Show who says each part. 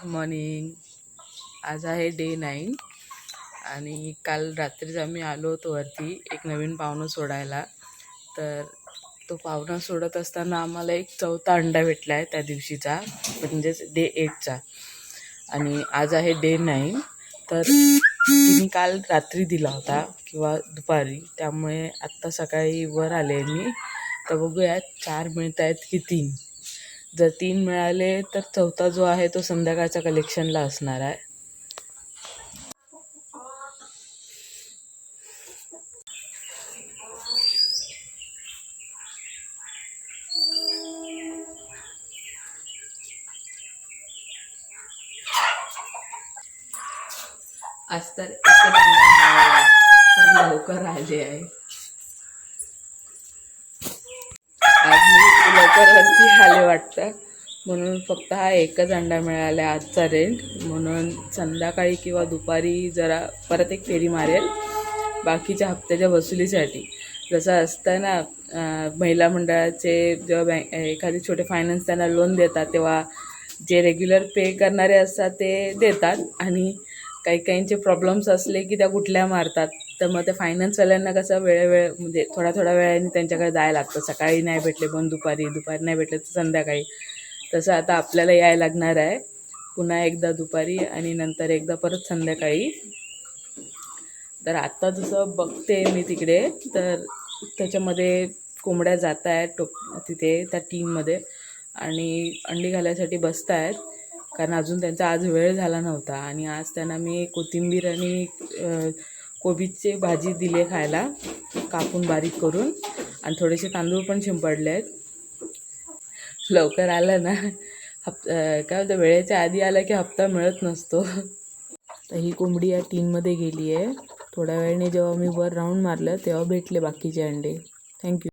Speaker 1: Good morning आज आहे day nine आणि काल रात्रीच आम्ही आलो होतो वरती एक नवीन पाहुणं सोडायला. तर तो पाहुणा सोडत असताना आम्हाला एक चौथा अंडा भेटला आहे त्या दिवशीचा म्हणजेच डे एटचा आणि आज आहे डे नाईन तर तिने काल रात्री दिला होता किंवा दुपारी. त्यामुळे आत्ता सकाळी वर आले मी. तर बघूया चार मिळत आहेत की तीन. जर तीन मिळाले तर चौथा जो आहे तो संध्याकाळच्या कलेक्शनला असणार आहे आज तर लवकर राहिले आहे. तर लवकर आले आहे आज मी लवकर वरती आले वाटतं. म्हणून फक्त हा एकच अंडा मिळाला आहे आजचा रेंट म्हणून संध्याकाळी किंवा दुपारी जरा परत एक फेरी मारेल. बाकीच्या हप्त्याच्या वसुलीसाठी. जसं असतं ना महिला मंडळाचे जेव्हा बँक एखादे छोटे फायनान्स त्यांना लोन देतात तेव्हा जे रेग्युलर पे करणारे असतात ते देतात. आणि काही काहींचे प्रॉब्लेम्स असले की त्या कुठल्या मारतात. तर मग त्या फायनान्सवाल्यांना कसं वेळेवेळ म्हणजे थोड्या थोड्या वेळाने त्यांच्याकडे जायला लागतं. सकाळी नाही भेटले पण दुपारी दुपारी नाही भेटले तर संध्याकाळी. तसं आता आपल्याला यायला लागणार आहे. पुन्हा एकदा दुपारी आणि नंतर एकदा परत संध्याकाळी. तर आता जसं बघते मी तिकडे तर त्याच्यामध्ये कोंबड्या जात आहेत टोप तिथे त्या टीममध्ये आणि अंडी घालायसाठी बसत आहेत कारण अजून त्यांचा आज वेळ झाला नव्हता आणि आज त्यांना मी कोथिंबीर आणि कोबीचे भाजी दिली खायला कापून बारीक करून. आणि थोडेसे तांदूळ पण शिंपडले आहेत. लवकर आलं ना. हप काय होतं वेळेच्या आधी आलं की हप्ता मिळत नसतो. तर ही कोंबडी या टीनमध्ये गेली आहे थोड्या वेळाने जेव्हा मी वर राऊंड मारलं तेव्हा भेटले बाकीचे अंडे. थँक्यू